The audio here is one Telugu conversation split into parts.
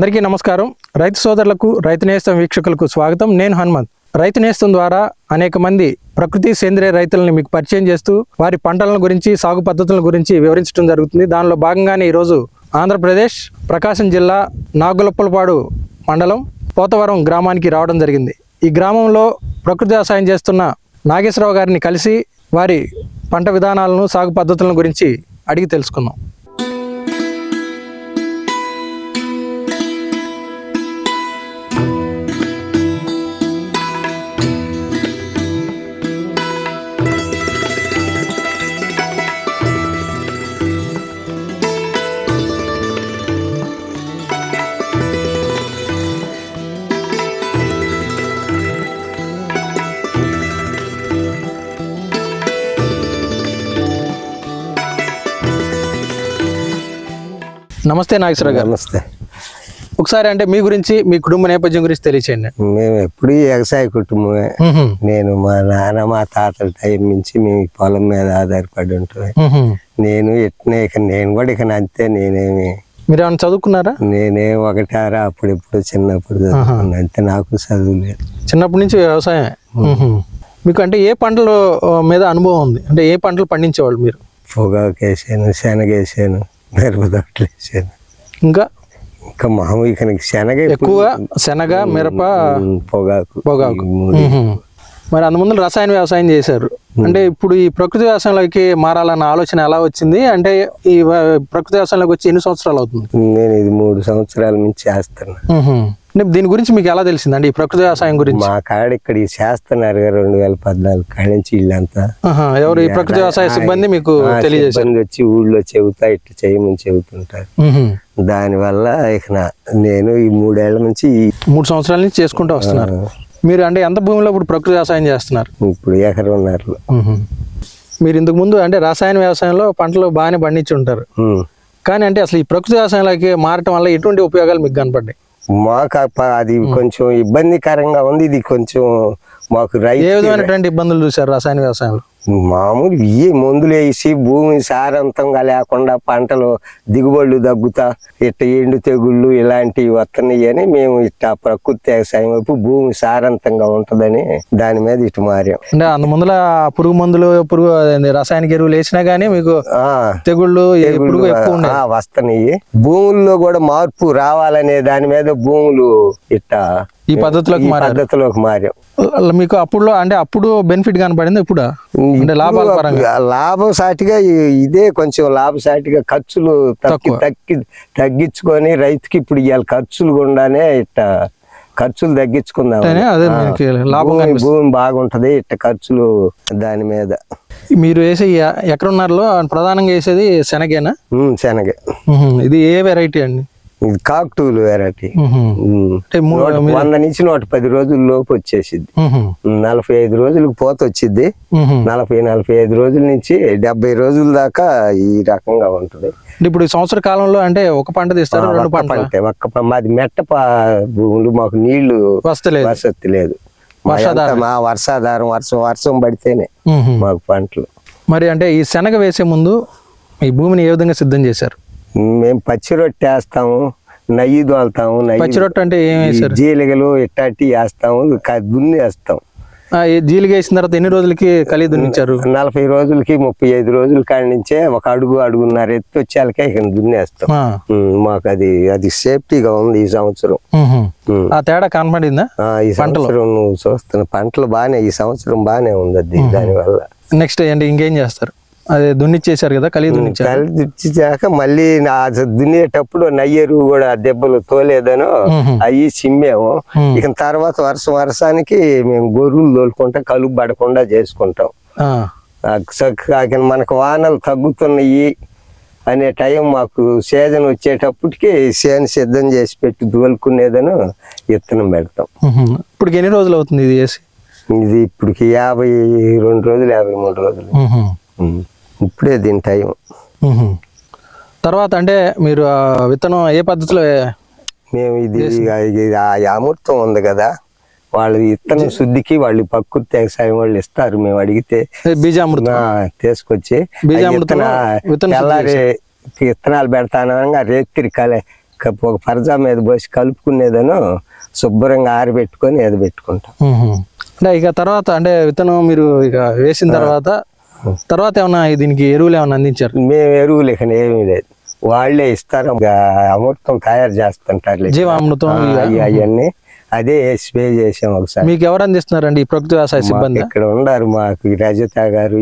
అందరికీ నమస్కారం. రైతు సోదరులకు రైతు నేస్తం వీక్షకులకు స్వాగతం. నేను హనుమంత్. రైతు నేస్తం ద్వారా అనేక మంది ప్రకృతి సేంద్రియ రైతులను మీకు పరిచయం చేస్తూ వారి పంటల గురించి సాగు పద్ధతుల గురించి వివరించడం జరుగుతుంది. దానిలో భాగంగానే ఈరోజు ఆంధ్రప్రదేశ్ ప్రకాశం జిల్లా నాగులప్పలపాడు మండలం పోతవరం గ్రామానికి రావడం జరిగింది. ఈ గ్రామంలో ప్రకృతి వ్యవసాయం చేస్తున్న నాగేశ్వరరావు గారిని కలిసి వారి పంట విధానాలను సాగు పద్ధతులను గురించి అడిగి తెలుసుకుందాం. నమస్తే నాగేశ్వరరావు గారు. నమస్తే. ఒకసారి అంటే మీ గురించి మీ కుటుంబ నేపథ్యం గురించి తెలియచేయండి. మేము ఎప్పుడు వ్యవసాయ కుటుంబమే. నేను మా నాన్న మా తాతల టైం నుంచి మేము పొలం మీద ఆధారపడి ఉంటాం. నేను ఎట్నే ఇక నేను కూడా ఇక అంతే నేనేమి మీరు ఏమైనా చదువుకున్నారా? నేనే ఒకటారా అప్పుడెప్పుడు చిన్నప్పుడు చదువుకున్నా అంతే నాకు చదువు లేదు. చిన్నప్పటి నుంచి వ్యవసాయం. మీకు అంటే ఏ పంటల మీద అనుభవం ఉంది? అంటే ఏ పంటలు పండించేవాళ్ళు మీరు? పొగాకు వేసాను శనగ వేసాను. మిరపదొట్లు వేసాను ఇంకా? ఇంకా మామూలు ఇక నీకు శనగ ఎక్కువ శనగ మిరప పొగాకు పొగాకు. మరి అంత ముందు రసాయన వ్యవసాయం చేశారు. అంటే ఇప్పుడు ఈ ప్రకృతి వ్యవసాయంలోకి మారాలన్న ఆలోచన ఎలా వచ్చింది? అంటే ఈ ప్రకృతి వ్యవసాయంలోకి వచ్చి ఎన్ని సంవత్సరాలు అవుతుంది? నేను ఇది మూడు సంవత్సరాల నుంచి చేస్తున్నా. దీని గురించి మీకు ఎలా తెలిసింది అంటే ఈ ప్రకృతి వ్యవసాయం గురించి? మా కాడ ఇక్కడ చేస్తున్నారు రెండు వేల పద్నాలుగు కాడ నుంచి వీళ్ళంతా ఎవరు ఈ ప్రకృతి వ్యవసాయ సిబ్బంది మీకు సిబ్బంది వచ్చి ఊళ్ళో చెబుతా ఇట్లా చేయమని చెబుతుంటారు. దానివల్ల ఇక నేను ఈ మూడేళ్ళ నుంచి ఈ- మూడు సంవత్సరాల నుంచి చేసుకుంటూ వస్తున్నారు. మీరు అంటే ఎంత భూమిలో ఇప్పుడు ప్రకృతి వ్యవసాయం చేస్తున్నారు? ఇప్పుడు ఎకరన్నరలో. మ్మ్హ్మ్. మీరు ఇంతకు ముందు అంటే రసాయన వ్యవసాయంలో పంటలు బాగానే పండించి ఉంటారు. కానీ అంటే అసలు ఈ ప్రకృతి వ్యవసాయంలోకి మారటం వల్ల ఎటువంటి ఉపయోగాలు మీకు కనపడ్డాయి? మాకు అది కొంచెం ఇబ్బందికరంగా ఉంది. ఇది కొంచెం మాకు ఏ రైతు విధమైనటువంటి ఇబ్బందులు చూశారు రసాయన వ్యవసాయంలో? మామూలు ఈ మందులు వేసి భూమి సారంతంగా లేకుండా పంటలు దిగుబడులు తగ్గుతా ఇట్ట ఎండు తెగుళ్ళు ఇలాంటివి వస్తున్నాయి అని మేము ఇట్ట ప్రకృతి వ్యవసాయం వైపు భూమి సారంతంగా ఉంటదని దాని మీద ఇటు మారాం. అంటే అంత ముందుల పురుగు మందులు పురుగు అదే రసాయనిక ఎరువులు వేసినా కానీ మీకు తెగుళ్ళు వస్తున్నాయి భూముల్లో కూడా మార్పు రావాలనే దాని మీద భూములు ఇట్ట ఈ పద్ధతిలోకి పద్ధతిలోకి మారాం. మీకు అప్పుడులో అంటే అప్పుడు బెనిఫిట్ కనపడింది ఇప్పుడు? లాభం సాటిగా ఇదే కొంచెం లాభసాటిగా ఖర్చులు తగ్గి తగ్గి తగ్గించుకొని రైతుకి ఇప్పుడు ఇవాళ ఖర్చులు గుండానే ఇట్ట ఖర్చులు తగ్గించుకుందాం భూమి బాగుంటది ఇట్ట ఖర్చులు దాని మీద. మీరు వేసే ఎకరన్నరలో ప్రధానంగా వేసేది శనగేనా? శనగ. ఇది ఏ వెరైటీ అండి? ఇది కాక్టూలు వెరైటీ వంద నుంచి నూట పది రోజుల లోపు వచ్చేసిద్ది. మ్మ్హ్మ్. నలభై ఐదు రోజులకు పోత మ్మ్హ్మ్. నలభై నలభై ఐదు రోజుల నుంచి డెబ్బై రోజుల దాకా ఈ రకంగా ఉంటది. ఇప్పుడు ఈ సంవత్సర కాలంలో అంటే ఒక పంట తీస్తారు రెండు పంటే ఒక్క మాది మెట్ట భూములు మాకు నీళ్ళు వస్తలేదు. వసతి లేదు. మా వర్షాధారం వర్షం వర్షం పడితేనే. మాకు పంటలు. మరి అంటే ఈ శనగ వేసే ముందు ఈ భూమిని ఏ విధంగా సిద్ధం చేశారు? మేము పచ్చి రొట్టె వేస్తాము నెయ్యి దోలుతాము నెయ్యి పచ్చి రొట్టె అంటే జీలిగలు ఇట్టాటి వేస్తాము దున్ని వేస్తాం. జీలిగా వేసిన తర్వాత ఎన్ని రోజులకి కలి దున్నిచ్చారు నలభై రోజులకి ముప్పై ఐదు రోజుల కాడి నుంచే ఒక అడుగు అడుగున్నర ఎత్తు వచ్చేళ్ళకే ఇక దున్నేస్తాం మాకు అది అది సేఫ్టీగా ఉంది ఈ సంవత్సరం. ఆ తేడా కనపడిందా? ఈ సంవత్సరం నువ్వు చూస్తున్న పంటలు బాగానే ఈ సంవత్సరం బాగానే ఉంది దానివల్ల. నెక్స్ట్ అంటే ఇంకేం చేస్తారు? అదే దున్నిచ్చేసారు కదా కలి దున్నిచ్చారు తెచ్చాక మళ్ళీ దున్నేటప్పుడు నయ్యరు కూడా దెబ్బలు తోలేదనో. అవి చిమ్మాము మ్మ్. ఇక తర్వాత వర్షం వర్షానికి మేము గొర్రెలు తోలుకుంటాం కలుపు పడకుండా చేసుకుంటాం మనకు వానలు తగ్గుతున్నాయి అనే టైం మాకు సీజన్ వచ్చేటప్పటికి చేను సిద్ధం చేసి పెట్టి దోలుకునేదను విత్తనం పెడతాం. ఇప్పుడు ఎన్ని రోజులు అవుతుంది ఇది వేసి ఇది ఇప్పటికి యాభై రెండు రోజులు యాభై మూడు రోజులు. ఇప్పుడే దీని టైం. తర్వాత అంటే మీరు విత్తనం ఏ పద్ధతిలో మేము ఇది అమృతం ఉంది కదా వాళ్ళు ఇత్తనం శుద్ధికి వాళ్ళు ప్రకృతి వ్యవసాయం వాళ్ళు ఇస్తారు. మేము అడిగితే బీజామృతం? తీసుకొచ్చి బీజామృతం తెల్లారి విత్తనాలు పెడతాను రేత్రి కలే కప్పు ఒక పరజా మీద పోసి కలుపుకునేదను శుభ్రంగా ఆరబెట్టుకొని పెట్టుకుంటాం. అంటే ఇక తర్వాత అంటే విత్తనం మీరు ఇక వేసిన తర్వాత తర్వాత ఏమన్నా దీనికి ఎరువులు ఏమన్నా అందించారు? మేము ఎరువులు ఇక ఏమీ లేదు. వాళ్ళే ఇస్తారు అమృతం తయారు చేస్తుంటారు జీవామృతం. అవన్నీ. అదే స్ప్రే చేసాం ఒకసారి. మీకు ఎవరు అందిస్తున్నారండి ఈ ప్రకృతి వ్యవసాయ సిబ్బంది? ఇక్కడ ఉన్నారు మాకు ఈ రజత గారు.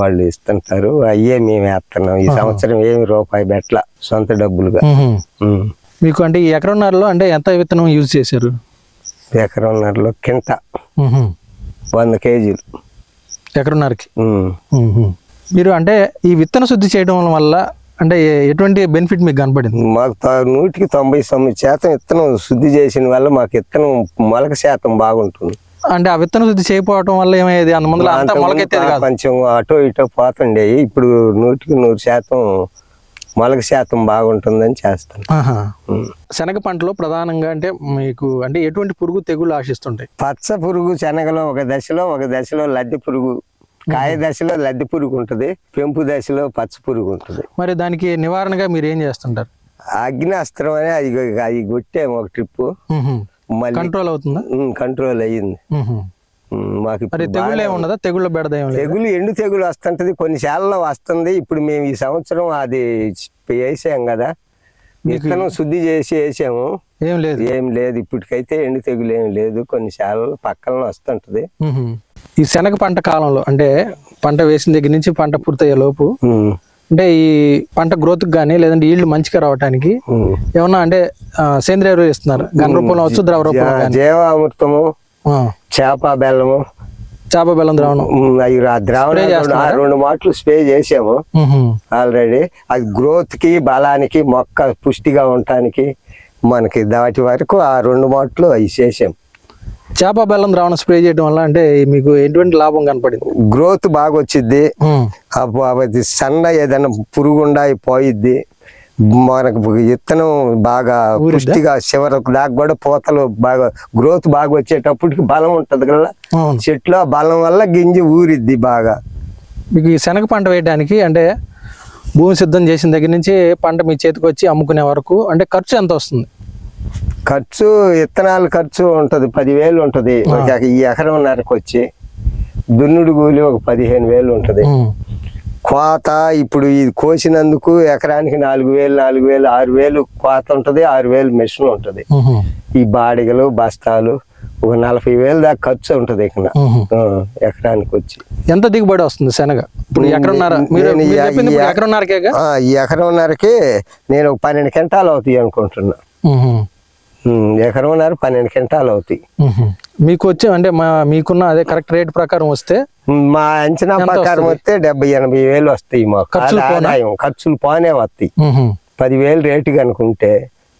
వాళ్ళు ఇస్తుంటారు. అయ్యే మేము వేస్తున్నాం. ఈ సంవత్సరం ఏమి రూపాయి బెట్ల సొంత డబ్బులుగా. మీకు అంటే ఈ ఎకరన్నరలో అంటే ఎంత విత్తనం యూజ్ చేశారు? ఎకరంన్నరలో కింట. వంద కేజీలు. ఎకరన్నరకి. మీరు అంటే ఈ విత్తన శుద్ధి చేయడం వల్ల అంటే ఎటువంటి బెనిఫిట్ మీకు కనపడింది? మాకు నూటికి తొంభై తొమ్మిది శాతం విత్తనం శుద్ధి చేసిన వల్ల మాకు విత్తనం మొలక శాతం బాగుంటుంది. అంటే ఆ విత్తన శుద్ధి చేయకపోవడం వల్ల ఏమయ్యేది? అంత మొలకెత్తేది కాదు. కొంచెం అటో ఇటో పోతుండేవి. ఇప్పుడు నూటికి నూరు శాతం మొలక శాతం బాగుంటుందని చేస్తాను. శనగ పంటలో ప్రధానంగా అంటే మీకు అంటే ఎటువంటి పురుగు తెగులు ఆశిస్తుంటాయి? పచ్చ పురుగు శనగలో ఒక దశలో ఒక దశలో లద్దె పురుగు కాయ దశలో లద్దె పురుగు ఉంటుంది పెంపు దశలో పచ్చ పురుగు ఉంటుంది. మరి దానికి నివారణగా మీరు ఏం చేస్తుంటారు? అగ్ని అస్త్రం అని అది అది కొట్టాము ఒక ట్రిప్ కంట్రోల్ అవుతుందా? కంట్రోల్ అయ్యింది. మాకు మరి తెగుళ్ళు ఏమి ఉండదా తెగుళ్ళ బెడద తెగులు ఎండు తెగులు వస్తుంటది. కొన్ని శాలలో వస్తుంది. ఇప్పుడు మేము ఈ సంవత్సరం అది వేసాం కదా. విత్తనం శుద్ధి చేసి వేసాము. ఏం లేదు. ఏం లేదు. ఇప్పటికైతే ఎండు తెగులు ఏం లేదు. కొన్ని శాలలో పక్కన వస్తుంటది. ఈ శనగ పంట కాలంలో అంటే పంట వేసిన దగ్గర నుంచి పంట పూర్తయ్యే లోపు అంటే ఈ పంట గ్రోత్ కానీ లేదంటే ఈల్డ్ మంచిగా రావడానికి. ఏమన్నా అంటే సేంద్రియ ఎరువులు ఇస్తున్నారు ఘన రూపంలో అవచ్చు ద్రవ రూపంలో జీవామృతము చేప బెల్లము. చేప బెల్లం ద్రావణం. అవి ఆ ద్రావణం రెండు- ఆ రెండు మాటలు స్ప్రే చేసాము. ఆల్రెడీ అది గ్రోత్కి బలానికి మొక్క పుష్టిగా ఉండటానికి మనకి దాటి వరకు ఆ రెండు మాటలు అవి చేసాం. చేప బెల్లం ద్రావణం స్ప్రే చేయడం వల్ల అంటే మీకు ఎటువంటి లాభం కనపడింది? గ్రోత్ బాగా అది సన్న ఏదైనా పురుగుండా పోయిద్ది. మనకు విత్తనం బాగా? పుష్టిగా చివరకు దాకా కూడా పూతలు బాగా గ్రోత్ బాగా వచ్చేటప్పటికి బలం ఉంటది కదా? చెట్లు ఆ బలం వల్ల గింజ ఊరిద్ది బాగా. మీకు ఈ శనగ పంట వేయడానికి అంటే భూమి సిద్ధం చేసిన దగ్గర నుంచి పంట మీ చేతికి వచ్చి అమ్ముకునే వరకు అంటే ఖర్చు ఎంత వస్తుంది? ఖర్చు విత్తనాల ఖర్చు ఉంటది పదివేలు ఉంటది. ఈ ఎకరంన్నరకు వచ్చి దున్నుడు కూలి ఒక పదిహేను వేలు ఉంటది. కోత ఇప్పుడు ఇది కోసినందుకు ఎకరానికి నాలుగు వేలు నాలుగు వేలు ఆరు వేలు కోత ఉంటది ఆరు వేలు మెషిన్ ఉంటది. ఈ బాడిగలు బస్తాలు ఒక నలభై వేలు దాకా ఖర్చు ఉంటది ఇక్కడ ఎకరానికి వచ్చి. ఎంత దిగుబడి వస్తుంది శనగ? ఇప్పుడు ఎకరన్నర మీరు నేను మీరు ఈ- చెప్పింది ఈ- ఇప్పుడు ఎకరన్నరకేగా? ఆ, ఈ ఎకరంన్నరకి నేను ఒక పన్నెండు క్వింటాలు అవుతాయి అనుకుంటున్నా. ఎకరంన్నర పన్నెండు క్వింటాలు అవుతాయి. మీకు వచ్చే అంటే మా మీకున్న అదే కరెక్ట్ రేట్ ప్రకారం వస్తే మా అంచనా ప్రకారం వస్తే డెబ్బై ఎనభై వేలు వస్తాయి మాకు? ఆదాయం ఖర్చులు పోనే వస్తాయి. పదివేలు రేటు కనుకుంటే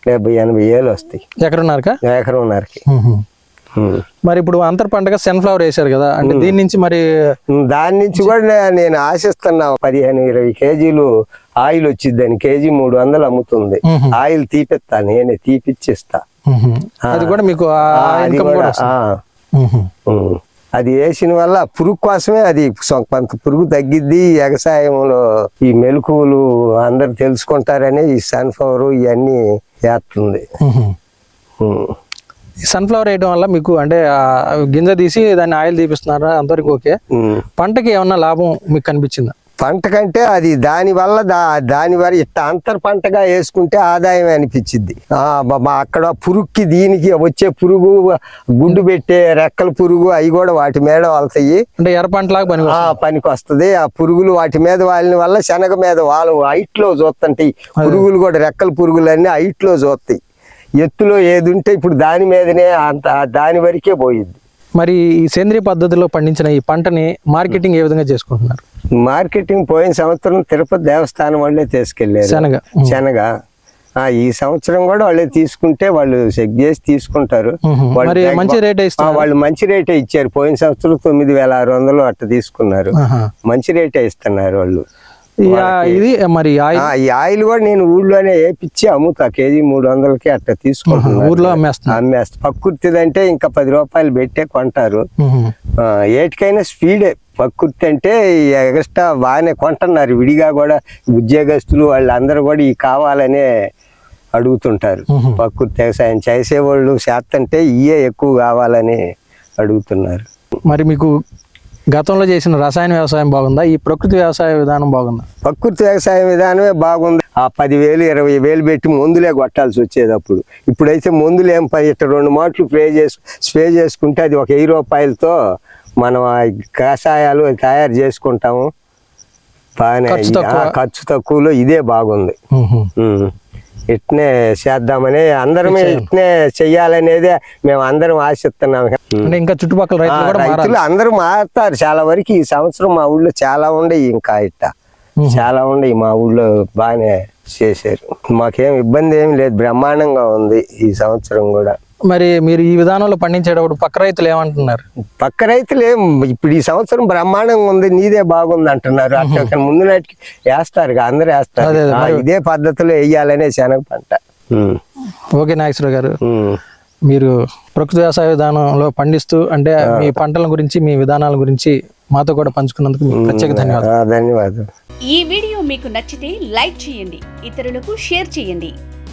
డెబ్బై ఎనభై వేలు వస్తాయి. ఎకరన్నరకా? ఎకరంన్నరకి. మరి ఇప్పుడు అంతర్ పంటగా సన్ఫ్లవర్ వేశారు కదా అంటే దీని నుంచి మరి దాని నుంచి కూడా నేను ఆశిస్తున్నా పదిహేను ఇరవై కేజీలు ఆయిల్ వచ్చిద్దని కేజీ మూడు వందలు అమ్ముతుంది. మ్మ్. ఆయిల్ తీపిస్తా నేనే తీపిచ్చిస్తా. అది కూడా మీకు అది వేసిన వల్ల పురుగు కోసమే అది కొంత పురుగు తగ్గిద్ది. వ్యవసాయంలో ఈ మెలకువలు అందరు తెలుసుకుంటారని ఈ సన్ఫ్లవర్ ఇవన్నీ వేస్తుంది. సన్ఫ్లవర్ వేయడం వల్ల మీకు అంటే గింజ తీసి దాన్ని ఆయిల్ తీపిస్తున్నారా? అంతవరకు ఓకే. పంటకి ఏమన్నా లాభం మీకు కనిపించిందా? పంట కంటే అది దాని వల్ల దా దాని వల్ల ఇట్ట అంతర్ పంటగా వేసుకుంటే ఆదాయం అనిపించింది అక్కడ పురుగుకి దీనికి వచ్చే పురుగు గుడ్డు పెట్టే రెక్కల పురుగు అవి కూడా వాటి మీద వాళ్తాయి. అంటే ఎర్ర పంటలాగా పని ఆ పనికి వస్తుంది ఆ పురుగులు వాటి మీద వాలిన వల్ల శనగ మీద వాళ్ళు హైట్లో చూస్తుంటాయి పురుగులు కూడా రెక్కల పురుగులన్నీ హైట్లో చూస్తాయి ఎత్తులో ఏది ఉంటే ఇప్పుడు దాని మీదనే అంత దాని వరకే పోయిద్ది. మరి ఈ సేంద్రియ పద్ధతిలో పండించిన ఈ పంటని మార్కెటింగ్ ఏ విధంగా చేసుకుంటున్నారు? మార్కెటింగ్ పోయిన సంవత్సరం తిరుపతి దేవస్థానం వాళ్ళే తీసుకెళ్ళారు. శనగ. శనగ. ఆ, ఈ సంవత్సరం కూడా వాళ్ళే తీసుకుంటే వాళ్ళు చెక్ చేసి తీసుకుంటారు. మంచి రేటే వాళ్ళు మంచి రేటే ఇచ్చారు. పోయిన సంవత్సరం తొమ్మిది వేల ఆరు వందలు అట్ట తీసుకున్నారు. మంచి రేటే ఇస్తున్నారు వాళ్ళు. ఇది మరి ఈ ఆయిల్ కూడా నేను ఊళ్ళోనే వేపిచ్చి అమ్ముతా. కేజీ మూడు వందలకి అట్ట తీసుకుంటున్నాను ఊర్లో అమ్మేస్తా. పక్కుర్తిది అంటే ఇంకా పది రూపాయలు పెట్టే కొంటారు. ఏటికైనా స్పీడే. పక్కుర్తి అంటే ఎక్స్ట్రా బాగానే కొంటున్నారు. విడిగా కూడా ఉద్యోగస్తులు వాళ్ళందరూ కూడా ఈ కావాలనే అడుగుతుంటారు. ప్రకృతి వ్యవసాయం చేసేవాళ్ళు చేస్తంటే ఇయే ఎక్కువ కావాలని అడుగుతున్నారు. మరి మీకు గతంలో చేసిన రసాయన వ్యవసాయం బాగుందా? ఈ ప్రకృతి వ్యవసాయ విధానం బాగుందా? ప్రకృతి వ్యవసాయ విధానమే బాగుంది. ఆ పదివేలు ఇరవై వేలు పెట్టి మందులే కొట్టాల్సి వచ్చేది అప్పుడు ఇప్పుడైతే మందులు ఏం పని ఇట్ట రెండు మాటలు స్ప్రే చేసు స్ప్రే చేసుకుంటే అది ఒక వెయ్యి రూపాయలతో మనం ఆ కషాయాలు తయారు చేసుకుంటాము. బాగానే ఖర్చు తక్కువలో ఇదే బాగుంది. ఇట్నే చేద్దామని అందరమే ఇట్నే చెయ్యాలనేదే మేము అందరం ఆశిస్తున్నాం. ఇంకా చుట్టుపక్కల రైతులు అందరూ మారుతారు. చాలా వరకు ఈ సంవత్సరం మా ఊళ్ళో చాలా ఉండయి ఇంకా ఇట్ట. చాలా ఉండయి మా ఊళ్ళో బాగానే చేశారు. మాకేం ఇబ్బంది ఏం లేదు. బ్రహ్మాండంగా ఉంది ఈ సంవత్సరం కూడా. మరి మీరు ఈ విధానంలో పండించేటప్పుడు పక్క రైతులు ఏమంటున్నారు? పక్క రైతులు ఏం ఇప్పుడు ఈ సంవత్సరం బ్రహ్మాండంగా ఉంది నీదే బాగుంది అంటున్నారు. అట్లా ముందు నాటికి వేస్తారు. ఇక అందరూ వేస్తారు ఇదే పద్ధతిలో వేయాలనే శనగ పంట. ఓకే నాగేశ్వర గారు. మీరు ప్రకృతి వ్యవసాయ విధానంలో పండిస్తూ అంటే మీ పంటల గురించి మీ విధానాల గురించి మాతో కూడా పంచుకున్నందుకు మీకు ప్రత్యేక ధన్యవాదాలు. ధన్యవాదాలు. ఈ వీడియో మీకు నచ్చితే లైక్ చేయండి ఇతరులకు షేర్ చేయండి.